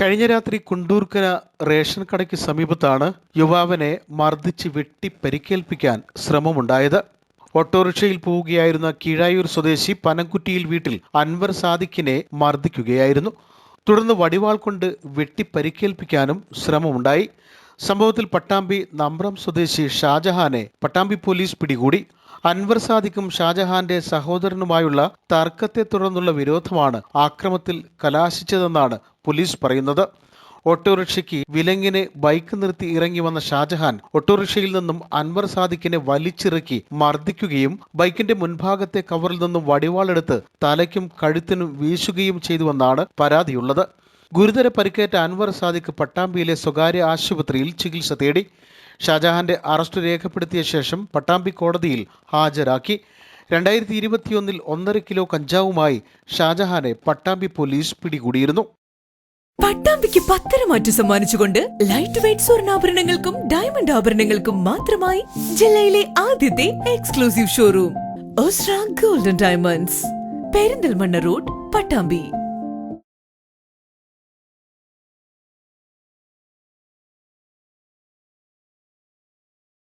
കഴിഞ്ഞ രാത്രി കുണ്ടൂർക്കര റേഷൻ കടയ്ക്ക് സമീപത്താണ് യുവാവിനെ മർദ്ദിച്ച് വെട്ടി പരിക്കേൽപ്പിക്കാൻ ശ്രമമുണ്ടായത്. ഓട്ടോറിക്ഷയിൽ പോവുകയായിരുന്ന കീഴായൂർ സ്വദേശി പനംകുറ്റിയിൽ വീട്ടിൽ അൻവർ സാദിഖിനെ മർദ്ദിക്കുകയായിരുന്നു. തുടർന്ന് വടിവാൾ കൊണ്ട് വെട്ടി പരിക്കേൽപ്പിക്കാനും ശ്രമമുണ്ടായി. സംഭവത്തിൽ പട്ടാമ്പി നമ്പ്രം സ്വദേശി ഷാജഹാനെ പട്ടാമ്പി പോലീസ് പിടികൂടി. അൻവർ സാദിഖും ഷാജഹാന്റെ സഹോദരനുമായുള്ള തർക്കത്തെ തുടർന്നുള്ള വിരോധമാണ് ആക്രമത്തിൽ കലാശിച്ചതെന്നാണ് പോലീസ് പറയുന്നത്. ഓട്ടോറിക്ഷയ്ക്ക് വിലങ്ങിനെ ബൈക്ക് നിർത്തി ഇറങ്ങി വന്ന ഷാജഹാൻ ഓട്ടോറിക്ഷയിൽ നിന്നും അൻവർ സാദിഖിനെ വലിച്ചിറക്കി മർദ്ദിക്കുകയും ബൈക്കിന്റെ മുൻഭാഗത്തെ കവറിൽ നിന്നും വടിവാളെടുത്ത് തലയ്ക്കും കഴുത്തിനും വീശുകയും ചെയ്തുവെന്നാണ് പരാതിയുള്ളത്. ഗുരുതര പരിക്കേറ്റ അൻവർ സാദിഖ് പട്ടാമ്പിയിലെ സ്വകാര്യ ആശുപത്രിയിൽ ചികിത്സ തേടി ഷാജഹാന്റെ അറസ്റ്റ് രേഖപ്പെടുത്തിയ ശേഷം പട്ടാമ്പി കോടതിയിൽ ഹാജരാക്കി. രണ്ടായിരത്തി ഇരുപത്തിയൊന്നിൽ ഒന്നര കിലോ കഞ്ചാവുമായി ഷാജഹാനെ പട്ടാമ്പി പോലീസ് പിടികൂടിയിരുന്നു. പട്ടാമ്പിക്ക് പത്തര മാറ്റി സമ്മാനിച്ചുകൊണ്ട് ലൈറ്റ് വെയിറ്റ് സ്വർണാഭരണങ്ങൾക്കും ഡയമണ്ട് ആഭരണങ്ങൾക്കും മാത്രമായി ജില്ലയിലെ ആദ്യത്തെ exclusive showroom golden diamonds Perinthalmanna road Pattambi.